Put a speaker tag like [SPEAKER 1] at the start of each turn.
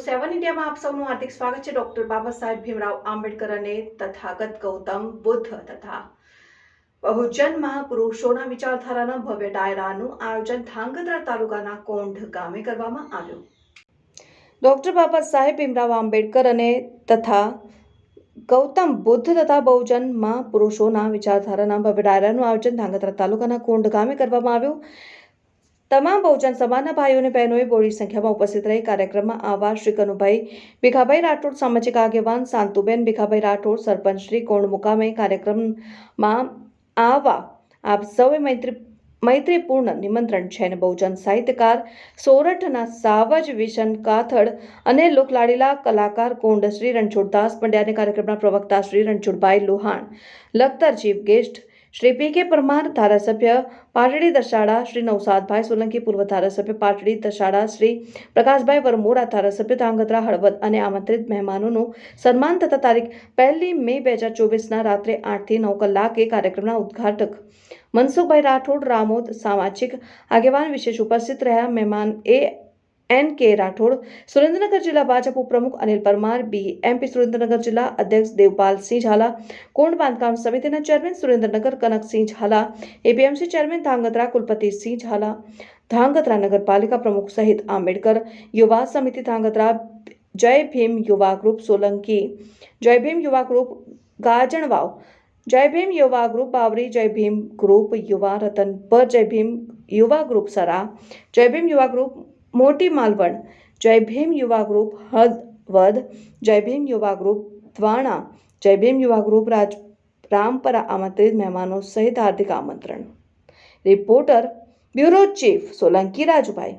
[SPEAKER 1] મીડિયામાં આપ સૌનું હાર્દિક સ્વાગત છે. ડોક્ટર બાબા સાહેબ ભીમરાવ આંબેડકર અને તથાગત ગૌતમ બુદ્ધ તથા બહુજન મહાપુરુષોના વિચારધારાના ભવ્ય ડાયરાનું આયોજન ધાંગધ્રા તાલુકાના કોંઢ ગામે કરવામાં આવ્યું. ડોક્ટર બાબા સાહેબ ભીમરાવ આંબેડકર અને તથા ગૌતમ બુદ્ધ તથા બહુજન મહાપુરુષોના વિચારધારાના ભવ્ય ડાયરાનું આયોજન ધાંગધ્રા તાલુકાના કોંઢ ગામે કરવામાં આવ્યું. તમામ બહુજન સમાજના ભાઈઓ અને બહેનોએ બોડી સંખ્યામાં ઉપસ્થિત રહી કાર્યક્રમમાં આવા શ્રી કનુભાઈ ભીખાભાઈ રાઠોડ, સામાજિક આગેવાન શાંતુબેન ભીખાભાઈ રાઠોડ, સરપંચ શ્રી કોણ મુકામે કાર્યક્રમમાં આવા આપ સૌએ મૈત્રી, મૈત્રીપૂર્ણ નિમંત્રણ છે અને બહુજન સાહિત્યકાર સોરઠના સાવજ, વિશન કાથડ અને લોકલાડીલા કલાકાર કોંડ શ્રી રણછોડદાસ પંડ્યાને કાર્યક્રમના પ્રવક્તા Shri Ranchhodbhai Lohana, Lakhtar chief guest Shri P K Parmar ધારાસભ્ય પાટડી દશાડા શ્રી નવસાદભાઈ સોલંકી પૂર્વ ધારાસભ્ય પાટડી દશાડા શ્રી પ્રકાશભાઈ વરમોડા ધારાસભ્ય ધાંગધ્રા હળવદ અને આમંત્રિત મહેમાનોનું સન્માન થતા તારીખ પહેલી મે બે હજાર ચોવીસના રાત્રે આઠથી નવ કલાકે કાર્યક્રમના ઉદ્ઘાટક મનસુખભાઈ રાઠોડ, રામોદ સામાજિક આગેવાન વિશેષ ઉપસ્થિત રહ્યા. મહેમાન એ એન કે રાઠોડ સુરેન્દ્રનગર જિલ્લા ભાજપ ઉપપ્રમુખ અનિલ પરમાર બી એમપી સુરેન્દ્રનગર જિલ્લા અધ્યક્ષ દેવપાલસિંહ ઝાલા કોણ બાંધકામ સમિતિના chairman Surendranagar Kanaksinh Zala APMC chairman Dhrangadhra Kulpatisinh Zala Dhrangadhra નગરપાલિકા પ્રમુખ સહિત આંબેડકર યુવા સમિતિ ધાંગધ્રા જય ભીમ યુવા ગ્રુપ સોલંકી જય ભીમ યુવા ગ્રુપ ગાજણવાવ જય ભીમ યુવા ગ્રુપ બાવરી જય ભીમ ગ્રુપ યુવા રતનપર જય ભીમ યુવા ગ્રુપ સરા જય ભીમ યુવા ગ્રુપ મોટી માલવણ, જય ભીમ યુવા ગ્રુપ હદવદ જય ભીમ યુવા ગ્રુપ દ્વાણા જય ભીમ યુવા ગ્રુપ, રાજ, રામપરા આમંત્રિત મહેમાનો સહિત હાર્દિક આમંત્રણ. Reporter, bureau chief Solanki Rajubhai.